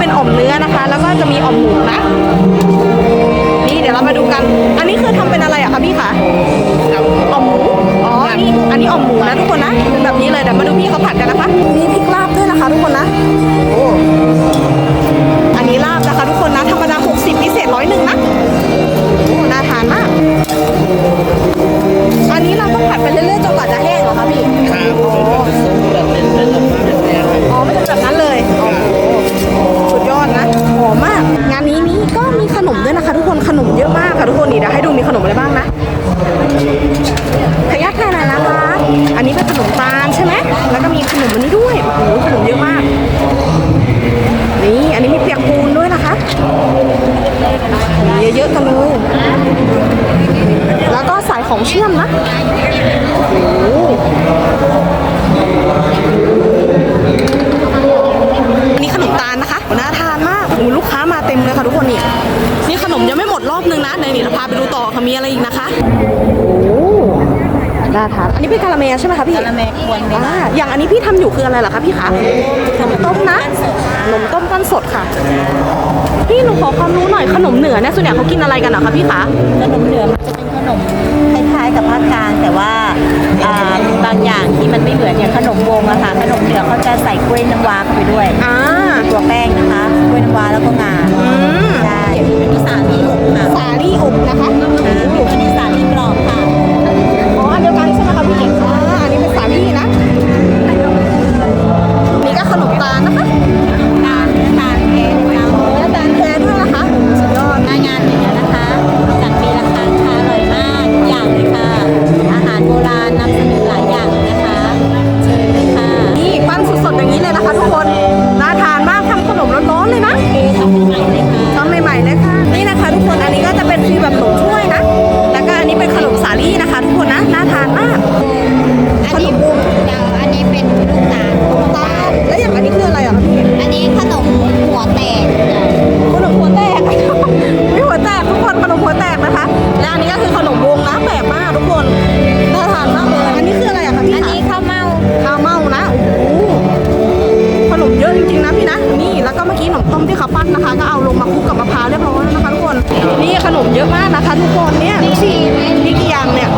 เป็นอ่อมเนื้อนะคะ แล้วก็จะมีอ่อมหมูนะ นี่เดี๋ยวเรามาดูกัน อันนี้คือทำเป็น ค่ะทุกคนนี่เดี๋ยวให้ดูมีขนมอะไรบ้างนะขยักแค่ไหนนะคะ อันนี้เป็นขนมตาลใช่ไหมแล้วก็มีขนมอันนี้ด้วย โอ้โหขนมเยอะมาก นี่อันนี้มีเปียกปูนด้วยนะคะเยอะๆกันเลย แล้วก็สายของเชื่อมนะโอ้โห นี่ขนมตาลนะคะน่าทานมากโอ้โหลูกค้ามาเต็มเลย ค่ะทุกคนนี่นี่ขนมยังไม่หมดรอบนึงนะในนี่เราพาไปดูต่อค่ะมีอะไรอีกนะคะโอ้น่าทานอันนี้เป็นกะละเมใช่ไหมคะพี่กะละแมกวนไหมอ่าอย่างอันนี้พี่ทำอยู่คืออะไรเหรอคะพี่คะขนมต้มนะขนมต้มก้อนสดค่ะพี่หนูขอความรู้หน่อยขนมเหนือเนี่ยส่วนใหญ่เขากินอะไรกันเหรอคะพี่คะขนมเหนือมันจะเป็นขนมคล้ายๆกับภาคกลางแต่ว่าอ่ามีบางอย่างที่มันไม่เหมือนอย่างขนมวงอะค่ะขนมเหนือเขาจะใส่กล้วยน้ำว้าเข้าไปด้วยอ่าตัวแป้งนะคะกล้วยน้ำว้าแล้วก็งา โบราณนำเสนอหลายอย่างนะคะเชิญเลยค่ะนี่ปั้นสดๆอย่างนี้เลยนะคะทุกคน ต้มที่เขาปั้นนะคะ ก็เอาลงมาคลุกกับมะพร้าวเรียบร้อยแล้วนะคะทุกคน นี่ขนมเยอะมากนะคะ ทุกคนเนี่ยดูสิมีกี่อย่างเนี่ย